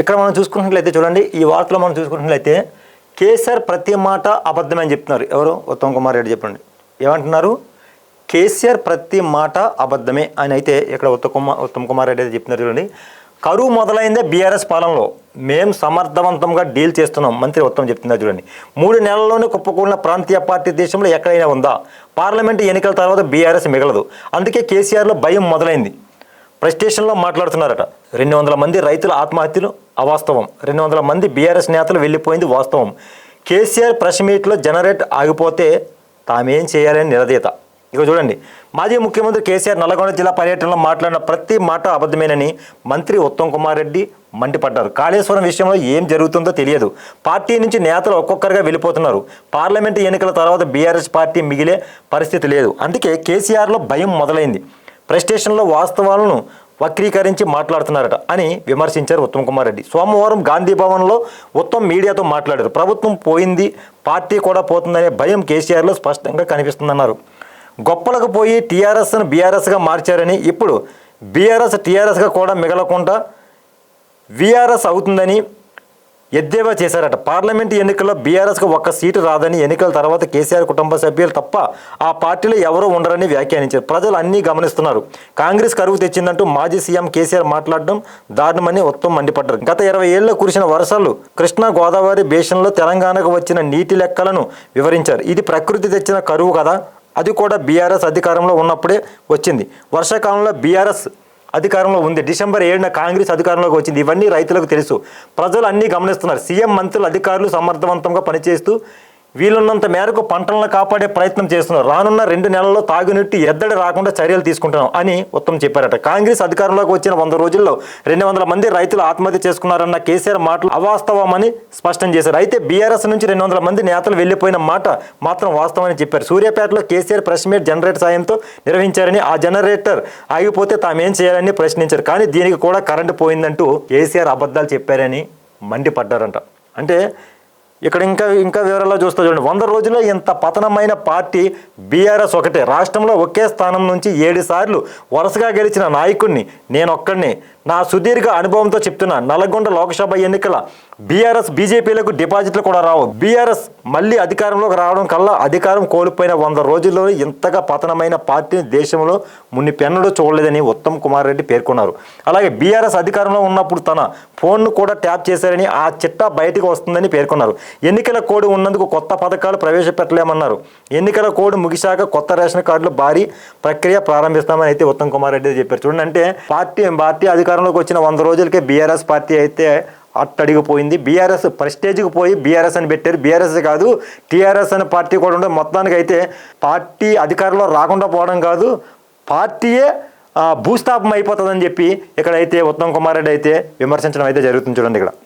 ఇక్కడ మనం చూసుకున్నట్లయితే చూడండి ఈ వార్తలో మనం చూసుకున్నట్లయితే కేసీఆర్ ప్రతి మాట అబద్ధమే అని చెప్తున్నారు. ఎవరు? ఉత్తమ్ కుమార్ రెడ్డి చెప్పండి. ఏమంటున్నారు? కేసీఆర్ ప్రతి మాట అబద్ధమే అని అయితే ఇక్కడ ఉత్తమ్ కుమార్ ఉత్తమ్ కుమార్ రెడ్డి అయితే చెప్తున్నారు చూడండి. కరువు మొదలైందే బీఆర్ఎస్ పాలనలో. మేము సమర్థవంతంగా డీల్ చేస్తున్నాం మంత్రి ఉత్తమ్ చెప్తున్నారు చూడండి. మూడు నెలల్లోనే కుప్పకూలిన ప్రాంతీయ పార్టీ దేశంలో ఎక్కడైనా ఉందా? పార్లమెంటు ఎన్నికల తర్వాత బీఆర్ఎస్ మిగలదు. అందుకే కేసీఆర్లో భయం మొదలైంది. ప్రెస్ స్టేషన్లో మాట్లాడుతున్నారట. రెండు వందల మంది రైతుల ఆత్మహత్యలు అవాస్తవం. రెండు వందల మంది బీఆర్ఎస్ నేతలు వెళ్ళిపోయింది వాస్తవం. కేసీఆర్ ప్రెస్ మీట్లో జనరేట్ ఆగిపోతే తామేం చేయాలని నిలదీత. ఇక చూడండి. మాజీ ముఖ్యమంత్రి కేసీఆర్ నల్గొండ జిల్లా పర్యటనలో మాట్లాడిన ప్రతి మాట అబద్ధమేనని మంత్రి ఉత్తమ్ కుమార్ రెడ్డి మండిపడ్డారు. కాళేశ్వరం విషయంలో ఏం జరుగుతుందో తెలియదు. పార్టీ నుంచి నేతలు ఒక్కొక్కరుగా వెళ్ళిపోతున్నారు. పార్లమెంటు ఎన్నికల తర్వాత బీఆర్ఎస్ పార్టీ మిగిలే పరిస్థితి లేదు. అందుకే కేసీఆర్లో భయం మొదలైంది. ప్రెస్ స్టేషన్లో వాస్తవాలను వక్రీకరించి మాట్లాడుతున్నారట అని విమర్శించారు ఉత్తమ్ కుమార్ రెడ్డి. సోమవారం గాంధీ భవన్లో ఉత్తమ్ మీడియాతో మాట్లాడారు. ప్రభుత్వం పోయింది పార్టీ కూడా పోతుందనే భయం కేసీఆర్లో స్పష్టంగా కనిపిస్తుందన్నారు. గొప్పలకు పోయి టీఆర్ఎస్ను బీఆర్ఎస్గా మార్చారని ఇప్పుడు బీఆర్ఎస్ టీఆర్ఎస్గా కూడా మిగలకుండా వీఆర్ఎస్ అవుతుందని ఎద్దేవా చేశారట. పార్లమెంట్ ఎన్నికల్లో బీఆర్ఎస్కు ఒక్క సీటు రాదని ఎన్నికల తర్వాత కేసీఆర్ కుటుంబ సభ్యులు తప్ప ఆ పార్టీలో ఎవరూ ఉండరని వ్యాఖ్యానించారు. ప్రజలు అన్నీ గమనిస్తున్నారు. కాంగ్రెస్ కరువు తెచ్చిందంటూ మాజీ సీఎం కేసీఆర్ మాట్లాడడం దారుణమని ఉత్తమ్ మండిపడ్డారు. గత ఇరవై ఏళ్ళ కురిసిన వర్షాలు కృష్ణా గోదావరి బేషన్లో తెలంగాణకు వచ్చిన నీటి లెక్కలను వివరించారు. ఇది ప్రకృతి తెచ్చిన కరువు కదా. అది కూడా బీఆర్ఎస్ అధికారంలో ఉన్నప్పుడే వచ్చింది. వర్షాకాలంలో బీఆర్ఎస్ అధికారంలో ఉంది. డిసెంబర్ ఏడున కాంగ్రెస్ అధికారంలోకి వచ్చింది. ఇవన్నీ రైతులకు తెలుసు. ప్రజలు అన్నీ గమనిస్తున్నారు. సీఎం మంత్రులు అధికారులు సమర్థవంతంగా పనిచేస్తూ వీలున్నంత మేరకు పంటలను కాపాడే ప్రయత్నం చేస్తున్నారు. రానున్న రెండు నెలల్లో తాగునీటి ఎద్దడి రాకుండా చర్యలు తీసుకుంటున్నాం అని ఉత్తమ్ చెప్పారట. కాంగ్రెస్ అధికారంలోకి వచ్చిన వంద రోజుల్లో రెండు వందల మంది రైతులు ఆత్మహత్య చేసుకున్నారన్న కేసీఆర్ మాటలు అవాస్తవమని స్పష్టం చేశారు. అయితే బీఆర్ఎస్ నుంచి రెండు వందల మంది నేతలు వెళ్ళిపోయిన మాట మాత్రం వాస్తవమని చెప్పారు. సూర్యాపేటలో కేసీఆర్ ప్రెస్ మీట్ జనరేటర్ సాయంతో నిర్వహించారని ఆ జనరేటర్ ఆగిపోతే తామేం చేయాలని ప్రశ్నించారు. కానీ దీనికి కూడా కరెంటు పోయిందంటూ కేసీఆర్ అబద్ధాలు చెప్పారని మండిపడ్డారంట. అంటే ఇక్కడ ఇంకా ఇంకా వివరాల్లో చూస్తే చూడండి. వంద రోజుల్లో ఇంత పతనమైన పార్టీ బీఆర్ఎస్ ఒకటే. రాష్ట్రంలో ఒకే స్థానం నుంచి ఏడు సార్లు వరుసగా గెలిచిన నాయకుడిని నేను ఒక్కడిని నా సుదీర్ఘ అనుభవంతో చెప్తున్నా నల్గొండ లోక్సభ ఎన్నికల బీఆర్ఎస్ బీజేపీలకు డిపాజిట్లు కూడా రావు. బీఆర్ఎస్ మళ్ళీ అధికారంలోకి రావడం కల్లా అధికారం కోల్పోయిన వంద రోజుల్లో ఇంతగా పతనమైన పార్టీని దేశంలో మునిపెన్నడూ చూడలేదని ఉత్తమ్ కుమార్ రెడ్డి పేర్కొన్నారు. అలాగే బీఆర్ఎస్ అధికారంలో ఉన్నప్పుడు తన ఫోన్ను కూడా ట్యాప్ చేశారని ఆ చిట్టా బయటకు వస్తుందని పేర్కొన్నారు. ఎన్నికల కోడ్ ఉన్నందుకు కొత్త పథకాలు ప్రవేశపెట్టలేమన్నారు. ఎన్నికల కోడ్ ముగిశాక కొత్త రేషన్ కార్డులు భారీ ప్రక్రియ ప్రారంభిస్తామని అయితే ఉత్తమ్ కుమార్ రెడ్డి చెప్పారు. చూడండి అంటే పార్టీ పార్టీ అధికారంలోకి వచ్చిన వంద రోజులకే బీఆర్ఎస్ పార్టీ అయితే అట్టడిగిపోయింది. బీఆర్ఎస్ ప్రెస్టేజ్కి పోయి బీఆర్ఎస్ అని పెట్టారు. బీఆర్ఎస్ కాదు టీఆర్ఎస్ అనే పార్టీ కూడా ఉండే. మొత్తానికి అయితే పార్టీ అధికారంలో రాకుండా పోవడం కాదు పార్టీయే భూస్థాపం అయిపోతుందని చెప్పి ఇక్కడైతే ఉత్తమ్ కుమార్ రెడ్డి అయితే విమర్శించడం అయితే జరుగుతుంది చూడండి ఇక్కడ.